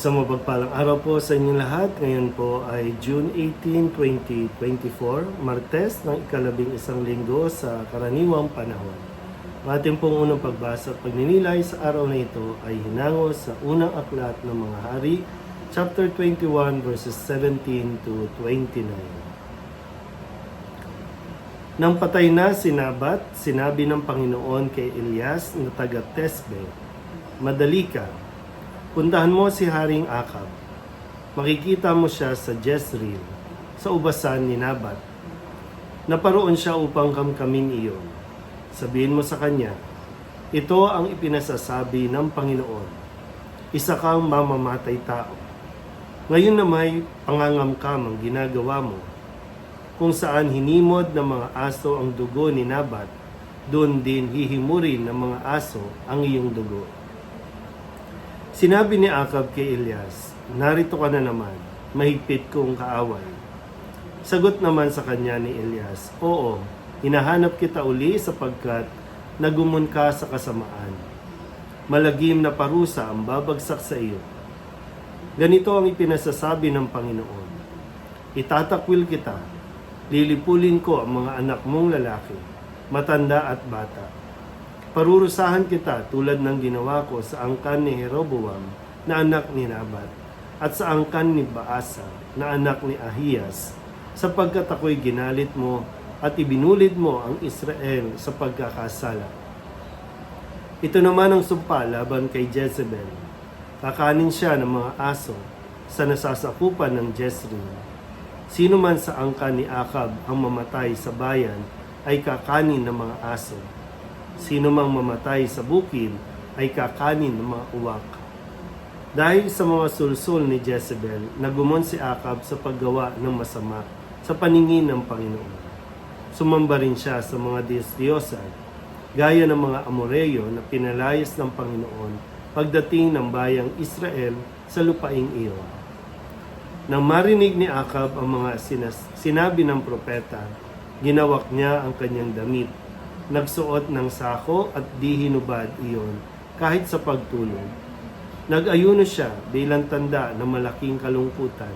Isang mapagpalang araw po sa inyong lahat. Ngayon po ay June 18, 2024, Martes ng ikalabing isang linggo sa karaniwang panahon. Ang ating pong unang pagbasa at pagninilay sa araw na ito ay hinango sa unang aklat ng mga hari, chapter 21 verses 17 to 29. Nang patay na si Nabat, sinabi ng Panginoon kay Elias na taga Tesbe, Madali ka, puntahan mo si Haring Akab. Makikita mo siya sa Jezreel, sa ubasan ni Nabat. Naparoon siya upang kamkamin iyon. Sabihin mo sa kanya, ito ang ipinasasabi ng Panginoon. Isa kang mamamatay tao. Ngayon na may pangangamkam ang ginagawa mo, kung saan hinimod ng mga aso ang dugo ni Nabat, doon din hihimurin ng mga aso ang iyong dugo. Sinabi ni Akab kay Elias, narito ka na naman, mahigpit kong kaaway. Sagot naman sa kanya ni Elias, Oo, hinahanap kita uli sapagkat nagumon ka sa kasamaan. Malagim na parusa ang babagsak sa iyo. Ganito ang ipinasasabi ng Panginoon. Itatakwil kita, lilipulin ko ang mga anak mong lalaki, matanda at bata. Parurusahan kita tulad ng ginawa ko sa angkan ni Jeroboam na anak ni Nabat at sa angkan ni Baasa na anak ni Ahiyas sapagkat ako'y ginalit mo at ibinulid mo ang Israel sa pagkakasala. Ito naman ang sumpa laban kay Jezebel. Kakanin siya ng mga aso sa nasasakupan ng Jezreel. Sino man sa angkan ni Akab ang mamatay sa bayan ay kakanin ng mga aso. Sino mang mamatay sa bukid ay kakanin ng mga uwak. Dahil sa mga sulsul ni Jezebel, nagumon si Akab sa paggawa ng masama sa paningin ng Panginoon. Sumamba rin siya sa mga Diyos-Diyosan, gaya ng mga Amoreyo na pinalayas ng Panginoon pagdating ng bayang Israel sa lupaing iyon. Nang marinig ni Akab ang mga sinas- sinabi ng propeta, ginawak niya ang kanyang damit nagsuot ng sako at di hinubad iyon kahit sa pagtulog. Nag-ayuno siya bilang tanda ng malaking kalungkutan.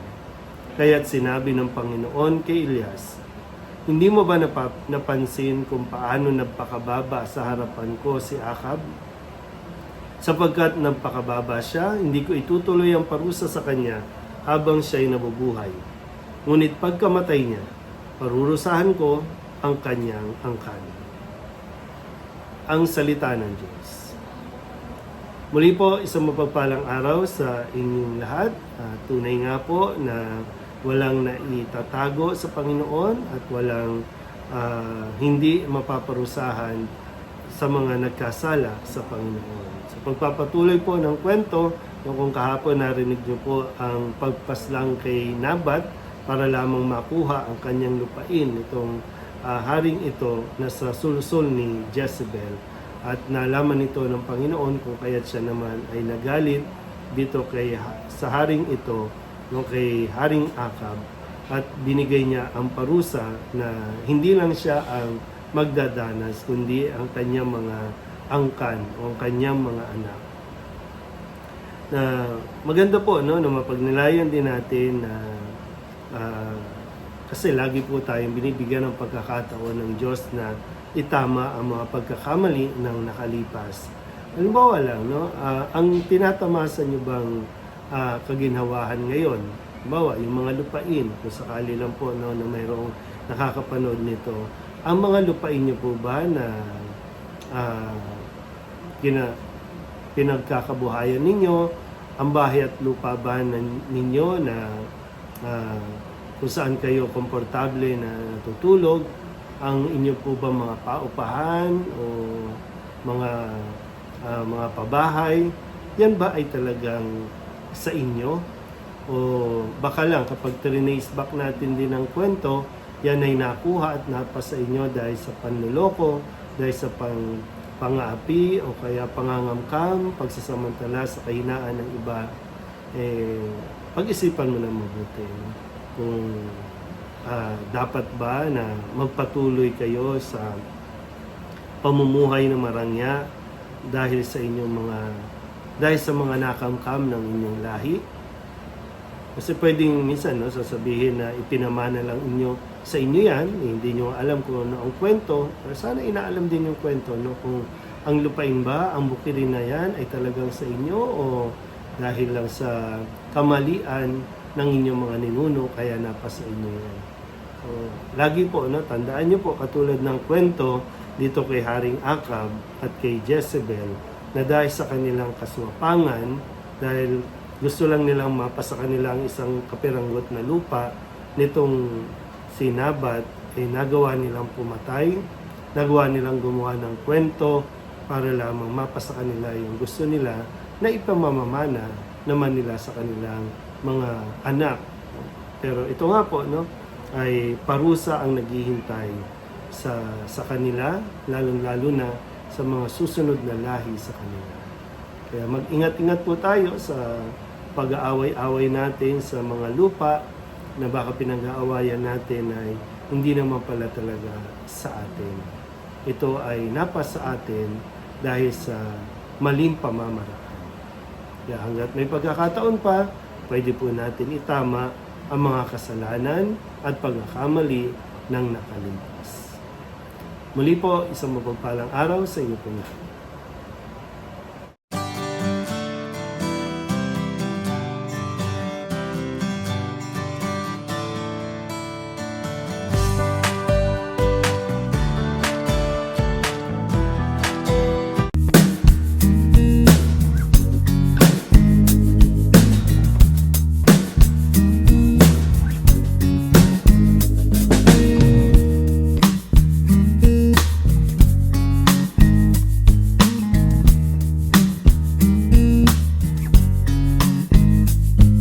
Kaya't sinabi ng Panginoon kay Elias, Hindi mo ba napa- napansin kung paano nagpakababa sa harapan ko si Akab? Sapagkat nagpakababa siya, hindi ko itutuloy ang parusa sa kanya habang siya'y nabubuhay. Ngunit pagkamatay niya, parurusahan ko ang kanyang angkan ang salita ng Diyos. Muli po, isang mapagpalang araw sa inyong lahat. Ah, tunay nga po na walang naitatago sa Panginoon at walang ah, hindi mapaparusahan sa mga nagkasala sa Panginoon. Sa pagpapatuloy po ng kwento, kung kahapon narinig niyo po ang pagpaslang kay Nabat para lamang makuha ang kanyang lupain itong ah, haring ito na sa sulsul ni Jezebel at nalaman ito ng Panginoon kung kaya't siya naman ay nagalit dito kay sa haring ito no kay haring Akab. At binigay niya ang parusa na hindi lang siya ang magdadanas kundi ang kanyang mga angkan o ang kanyang mga anak. Na maganda po no na mapagnilayan din natin na ah, kasi lagi po tayong binibigyan ng pagkakataon ng Diyos na itama ang mga pagkakamali ng nakalipas. Halimbawa lang, no? ah, ang tinatamasa nyo bang ah, kaginhawahan ngayon? Halimbawa, yung mga lupain, kung sakali lang po no, na mayroong nakakapanood nito, ang mga lupain nyo po ba na ah, kina, pinagkakabuhayan ninyo, ang bahay at lupa ba nan- ninyo na ah, kung saan kayo komportable na natutulog, ang inyo po ba mga paupahan o mga ah, mga pabahay, yan ba ay talagang sa inyo? O baka lang kapag trinace back natin din ang kwento, yan ay nakuha at napasa inyo dahil sa panluloko, dahil sa pang pangaapi o kaya pangangamkam, pagsasamantala sa kahinaan ng iba, eh, pag-isipan mo na mabuti. Kung ah, dapat ba na magpatuloy kayo sa pamumuhay ng marangya dahil sa inyong mga dahil sa mga nakamkam ng inyong lahi Kasi pwedeng minsan no, sasabihin na ipinamana lang inyo sa inyo yan, eh, hindi nyo alam kung ano ang kwento. Pero sana inaalam din yung kwento no, kung ang lupain ba, ang bukirin na yan ay talagang sa inyo o dahil lang sa kamalian ng inyong mga ninuno kaya napasa inyo yan. So, lagi po, no, tandaan nyo po, katulad ng kwento dito kay Haring Akab at kay Jezebel, na dahil sa kanilang kaswapangan, dahil gusto lang nilang mapasa kanilang isang kapiranggot na lupa, nitong si Nabat, ay nagawa nilang pumatay, nagawa nilang gumawa ng kwento para lamang mapasa kanila yung gusto nila na ipamamamana naman nila sa kanilang mga anak. Pero ito nga po, no, ay parusa ang naghihintay sa sa kanila, lalong-lalo na sa mga susunod na lahi sa kanila. Kaya mag-ingat-ingat po tayo sa pag-aaway-away natin sa mga lupa na baka pinag-aawayan natin ay hindi naman pala talaga sa atin. Ito ay napasa atin dahil sa maling pamamaraan. Kaya hanggat may pagkakataon pa, pwede po natin itama ang mga kasalanan at pagkakamali ng nakalipas. Muli po, isang mapagpalang araw sa inyo po lahat.